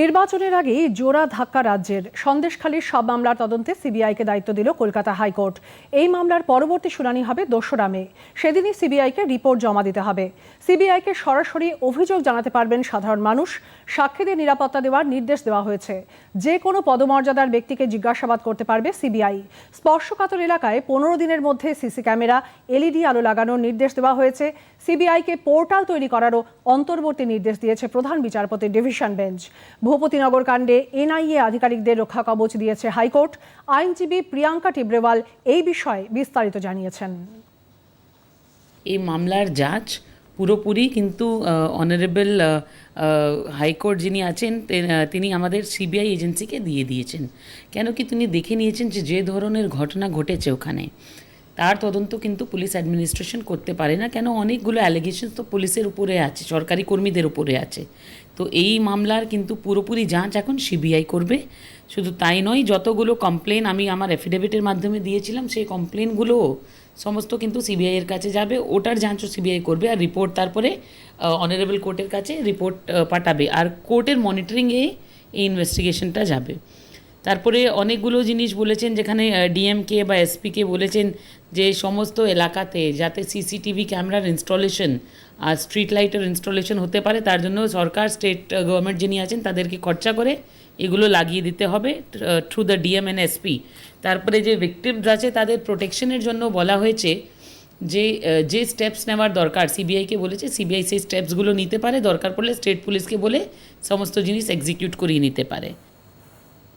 নির্বাচনের আগেই জোড়া ধাক্কা রাজ্যের সন্দেশখালীর সব মামলার তদন্তে সিবিআইকে দায়িত্ব দিল কলকাতা হাইকোর্ট। এই মামলার পরবর্তী শুনানি হবে দোসরা মে। সেদিনই সিবিআইকে রিপোর্ট জমা দিতে হবে। সিবিআইকে সরাসরি অভিযোগ জানাতে পারবেন সাধারণ মানুষ। সাক্ষীদের নিরাপত্তা দেওয়ার নির্দেশ দেওয়া হয়েছে। যে কোনো পদমর্যাদার ব্যক্তিকে জিজ্ঞাসাবাদ করতে পারবে সিবিআই। স্পর্শকাতর এলাকায় পনেরো দিনের মধ্যে সিসি ক্যামেরা, এলইডি আলো লাগানোর নির্দেশ দেওয়া হয়েছে। সিবিআইকে পোর্টাল তৈরি করারও অন্তর্বর্তী নির্দেশ দিয়েছে প্রধান বিচারপতি ডিভিশন বেঞ্চ। ভূপতিনগর কাণ্ডে এনআইএ আধিকারিকদের রক্ষা কবচ দিয়েছে হাইকোর্ট। আইনজীবী প্রিয়াঙ্কা টিব্রেওয়াল এই বিষয়ে বিস্তারিত জানিয়েছেন। এই মামলার জাজ পুরোপুরি কিন্তু অনারেবল হাইকোর্ট যিনি আছেন তিনি আমাদের সিবিআই এজেন্সিকে দিয়ে দিয়েছেন। কেন কি তিনি দেখে নিয়েছেন যে যে ধরনের ঘটনা ঘটেছে ওখানে তার তদন্ত কিন্তু পুলিশ অ্যাডমিনিস্ট্রেশন করতে পারে না। কেন? অনেকগুলো অ্যালিগেশন তো পুলিশের উপরে আছে, সরকারি কর্মীদের উপরে আছে। তো এই মামলার কিন্তু পুরোপুরি যাঁচ এখন সিবিআই করবে। শুধু তাই নয়, যতগুলো কমপ্লেন আমি আমার অ্যাফিডেভিটের মাধ্যমে দিয়েছিলাম, সেই কমপ্লেনগুলোও সমস্ত কিন্তু সিবিআইয়ের কাছে যাবে। ওটার যাঞ্চও সিবিআই করবে আর রিপোর্ট তারপরে অনারেবল কোর্টের কাছে রিপোর্ট পাঠাবে। আর কোর্টের মনিটরিংয়ে এই ইনভেস্টিগেশনটা যাবে। তারপরে অনেকগুলো জিনিস বলেছেন, যেখানে ডিএমকে বা এসপিকে বলেছেন যে সমস্ত এলাকাতে যাতে সিসিটিভি ক্যামেরার ইনস্টলেশন আর স্ট্রিট লাইটের ইনস্টলেশন হতে পারে, তার জন্য সরকার স্টেট গভর্নমেন্ট যিনি আছেন তাদেরকে খরচা করে এগুলো লাগিয়ে দিতে হবে through the DM and SP তারপরে যে ভিকটিমস আছে, তাদের প্রোটেকশনের জন্য বলা হয়েছে যে যে স্টেপস নেওয়ার দরকার সিবিআইকে বলেছে সিবিআই সেই স্টেপসগুলো নিতে পারে, দরকার পড়লে স্টেট পুলিশকে বলে সমস্ত জিনিস এক্সিকিউট করিয়ে নিতে পারে।